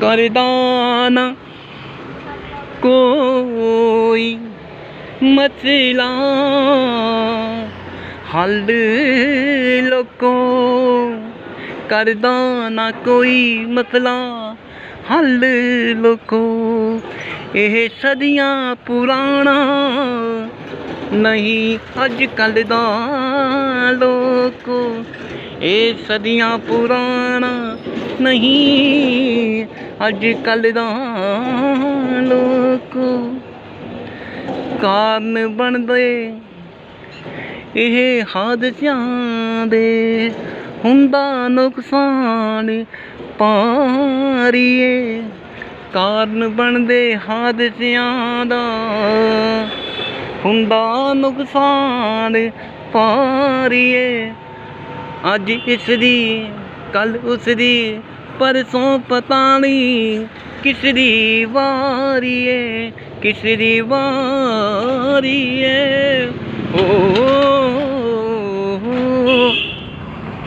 ਕਰਦਾ ਨਾ ਕੋਈ ਮਸਲਾ। ਹੱਲ ਲੋਕੋ ਕਰਦਾ ਨਾ ਕੋਈ ਮਸਲਾ। ਹੱਲ ਲੋਕੋ, ਇਹ ਸਦੀਆਂ ਪੁਰਾਣਾ ਨਹੀਂ ਅੱਜ ਕੱਲ ਦਾ ਲੋਕੋ। ਇਹ ਸਦੀਆਂ ਪੁਰਾਣਾ ਨਹੀਂ ਅੱਜ ਕੱਲ ਦਾ ਲੋਕ ਕਾਰਨ ਬਣਦੇ। ਇਹ ਹਾਦਸਿਆਂ ਦੇ ਹੁੰਦਾ ਨੁਕਸਾਨ ਪਾਰੀਏ। ਕਾਰਨ ਬਣਦੇ ਹਾਦਸਿਆਂ ਦਾ ਹੁੰਦਾ ਨੁਕਸਾਨ ਪਾਰੀਏ। ਅੱਜ ਇਸ ਦੀ ਕੱਲ ਉਸ ਦੀ ਪਰਸੋਂ ਪਤਾ ਨਹੀਂ ਕਿਸ ਦੀ ਵਾਰੀ ਏ ਕਿਸ ਦੀ ਵਾਰੀ ਏ। ਓ